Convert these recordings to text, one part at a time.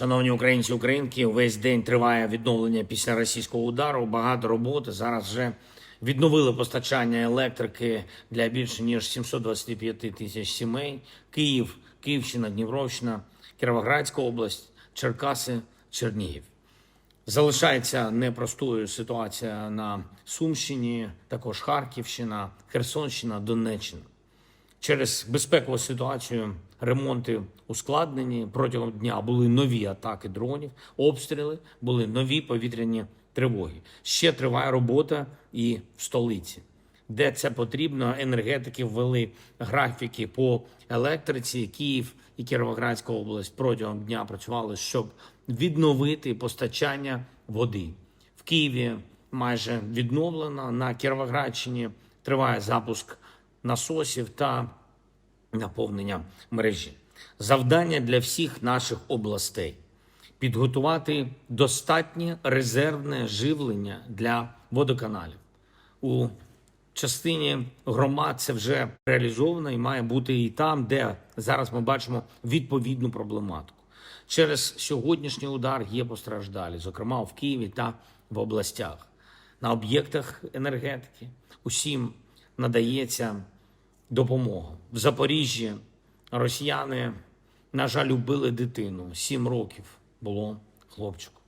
Шановні українці, українки, весь день триває відновлення після російського удару. Багато роботи. Зараз вже відновили постачання електрики для більше ніж 725 тисяч сімей. Київ, Київщина, Дніпровщина, Кіровоградська область, Черкаси, Чернігів. Залишається непростою ситуація на Сумщині, також Харківщина, Херсонщина, Донеччина. Через безпекову ситуацію ремонти ускладнені. Протягом дня були нові атаки дронів, обстріли, були нові повітряні тривоги. Ще триває робота і в столиці. Де це потрібно, енергетики ввели графіки по електриці. Київ і Кіровоградська область протягом дня працювали, щоб відновити постачання води. В Києві майже відновлено. На Кіровоградщині триває запуск насосів та наповнення мережі. Завдання для всіх наших областей підготувати достатнє резервне живлення для водоканалів. У частині громад це вже реалізовано і має бути і там, де зараз ми бачимо відповідну проблематику. Через сьогоднішній удар є постраждалі, зокрема в Києві та в областях. На об'єктах енергетики усім надається допомога. В Запоріжжі росіяни, на жаль, убили дитину. Сім років було хлопчику.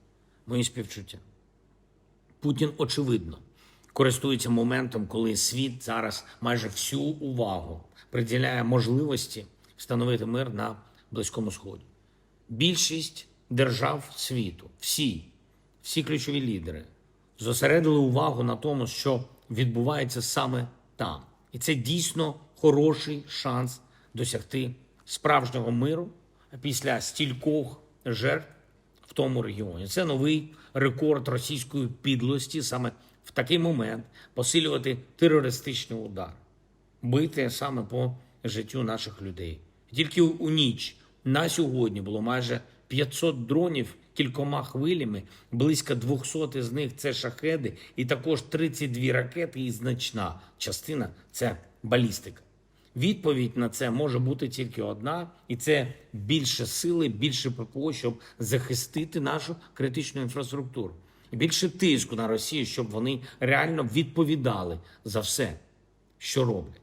Мої співчуття. Путін, очевидно, користується моментом, коли світ зараз майже всю увагу приділяє можливості встановити мир на Близькому Сході. Більшість держав світу, всі, всі ключові лідери зосередили увагу на тому, що відбувається саме там. І це дійсно хороший шанс досягти справжнього миру після стількох жертв в тому регіоні. Це новий рекорд російської підлості саме в такий момент посилювати терористичний удар, бити саме по життю наших людей. Тільки у ніч на сьогодні було майже 500 дронів кількома хвилями, близько 200 з них це шахеди, і також 32 ракети, і значна частина це балістика. Відповідь на це може бути тільки одна, і це більше сили, більше ППО, щоб захистити нашу критичну інфраструктуру. Більше тиску на Росію, щоб вони реально відповідали за все, що роблять.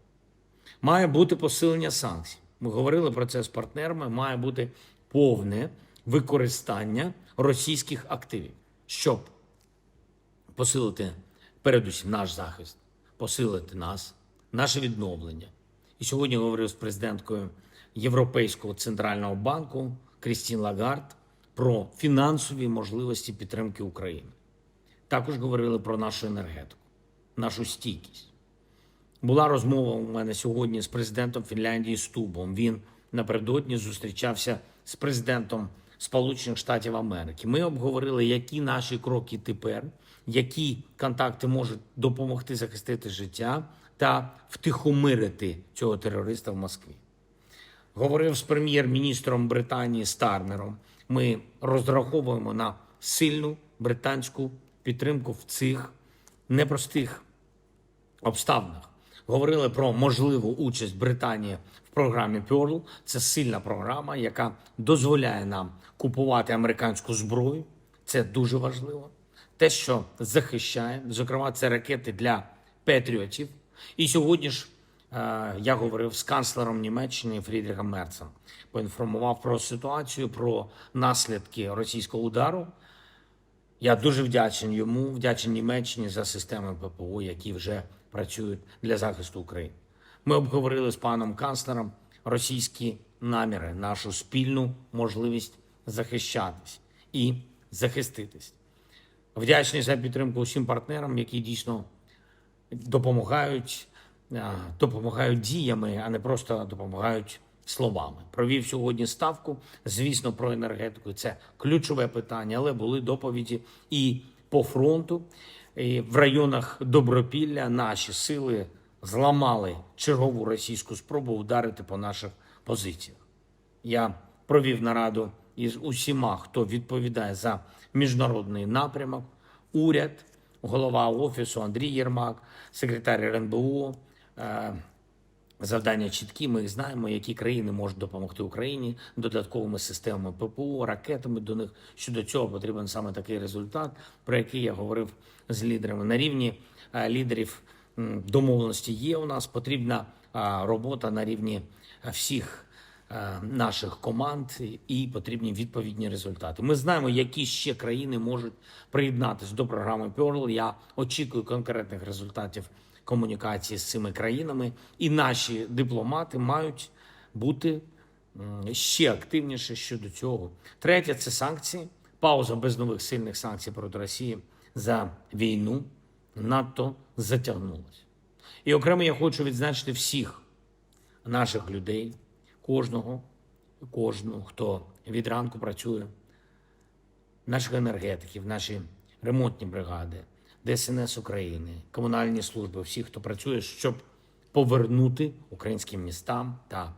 Має бути посилення санкцій. Ми говорили про це з партнерами. Має бути повне використання російських активів, щоб посилити передусім наш захист, посилити нас, наше відновлення. І сьогодні говорив з президенткою Європейського центрального банку Крістін Лагард про фінансові можливості підтримки України. Також говорили про нашу енергетику, нашу стійкість. Була розмова у мене сьогодні з президентом Фінляндії Стубом. Він напередодні зустрічався з президентом Сполучених Штатів Америки. Ми обговорили, які наші кроки тепер, які контакти можуть допомогти захистити життя та втихомирити цього терориста в Москві. Говорив з прем'єр-міністром Британії Стармером. Ми розраховуємо на сильну британську підтримку в цих непростих обставинах. Говорили про можливу участь Британії в програмі Pearl. Це сильна програма, яка дозволяє нам купувати американську зброю. Це дуже важливо. Те, що захищає, зокрема, це ракети для патріотів. І сьогодні ж е, я говорив з канцлером Німеччини Фрідріхом Мерцем. Поінформував про ситуацію, про наслідки російського удару. Я дуже вдячний йому, вдячний Німеччині за системи ППО, які вже працюють для захисту України. Ми обговорили з паном канцлером російські наміри, нашу спільну можливість захищатись і захиститись. Вдячний за підтримку усім партнерам, які дійсно допомагають, допомагають діями, а не просто допомагають словами. Провів сьогодні ставку, звісно, про енергетику. Це ключове питання, але були доповіді і по фронту. І в районах Добропілля наші сили зламали чергову російську спробу ударити по наших позиціях. Я провів нараду із усіма, хто відповідає за міжнародний напрямок, уряд, голова офісу Андрій Єрмак, секретар РНБО, е, Завдання чіткі. Ми знаємо, які країни можуть допомогти Україні додатковими системами ППО, ракетами до них. Щодо цього потрібен саме такий результат, про який я говорив з лідерами. На рівні е, лідерів домовленості є у нас. Потрібна робота на рівні е, всіх е, наших команд і потрібні відповідні результати. Ми знаємо, які ще країни можуть приєднатися до програми Pearl. Я очікую конкретних результатів комунікації з цими країнами, і наші дипломати мають бути ще активніше щодо цього. Третє це санкції. Пауза без нових сильних санкцій проти Росії за війну надто затягнулася. І окремо я хочу відзначити всіх наших людей, кожного, кожного, хто від ранку працює, наших енергетиків, наші ремонтні бригади, ДСНС України, комунальні служби, всіх, хто працює, щоб повернути українським містам та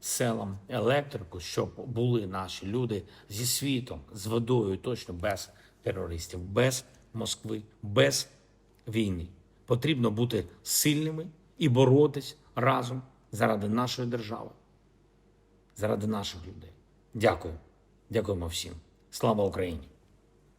селам електрику, щоб були наші люди зі світом, з водою, точно без терористів, без Москви, без війни. Потрібно бути сильними і боротись разом заради нашої держави, заради наших людей. Дякую. Дякуємо всім. Слава Україні!